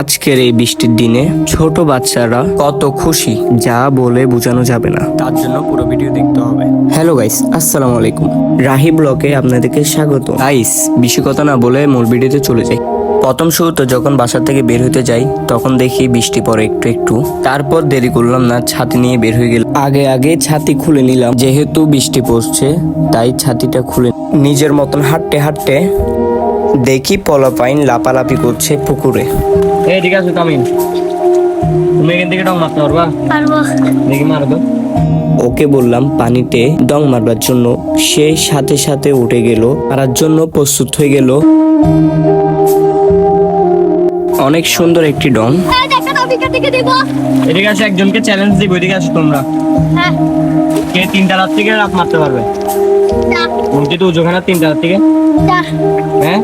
আজকের এই বৃষ্টির দিনে ছোট বাচ্চারা কত খুশি, যা বলে বোঝানো যাবে না। তার জন্য পুরো ভিডিও দেখতে হবে। হ্যালো গাইস, আসসালামু আলাইকুম। রাহি ব্লকে আপনাদেরকে স্বাগত। গাইস, বেশি কথা না বলে মূল ভিডিওতে চলে যাই। প্রথম শুরুতে যখন বাসা থেকে বের হতে যাই, তখন দেখি বৃষ্টি পড়ে একটু একটু। তারপর দেরি করলাম না, ছাতি নিয়ে বের হয়ে গেল আগে আগে ছাতি খুলে নিলাম। যেহেতু বৃষ্টি পড়ছে, তাই ছাতিটা খুলে নিজের মতন হাঁটতে হাঁটতে দেখি পলাপাইন লাপালাপি করছে পুকুরে। এই ঠিক আছে কামিন তুমি এখান থেকে ডং মারতে পারবা? পারব। দেখি মারবো ওকে বললাম পানিতে ডং মারবার জন্য। সে সাথে সাথে উঠে গেল মারার জন্য প্রস্তুত হয়ে গেল। অনেক সুন্দর একটি ডং। হ্যাঁ এদিকে আসে একজনকে চ্যালেঞ্জ দিব এদিকে আসো তোমরা। হ্যাঁ। কে তিনটা রাত থেকে রাত মারতে পারবে? মূর্তি তো উজোখানা তিনটা রাত থেকে? হ্যাঁ?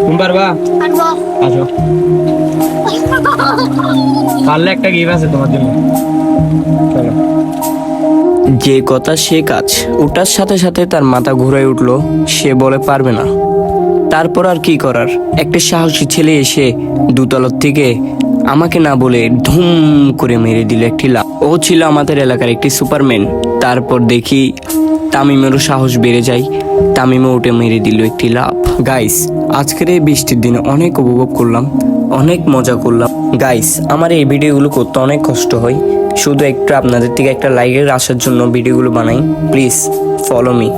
তুমি পারবা? আসো। পারলে একটা গিফট আছে তোমার জন্য। চলো। যে কথা সে কাজ ওটার সাথে সাথে তার মাথা ঘুরে উঠল সে বলে পারবে না। তারপর আর কি করার? একটা সাহসী ছেলে এসে দুতলার থেকে আমাকে না বলে ধুম করে মেরে দিল একটি লাভ ও ছিল আমাদের এলাকার একটি সুপারম্যান। তারপর দেখি তামিমেরও সাহস বেড়ে যায়। তামিমও উঠে মেরে দিল একটি লাভ গাইস আজকের এই বৃষ্টির দিনে অনেক উপভোগ করলাম, অনেক মজা করলাম। গাইস আমার এই ভিডিওগুলো করতে অনেক কষ্ট হয়। শুধু একটু আপনাদের থেকে একটা লাইকের আসার জন্য ভিডিওগুলো বানাই। Please follow me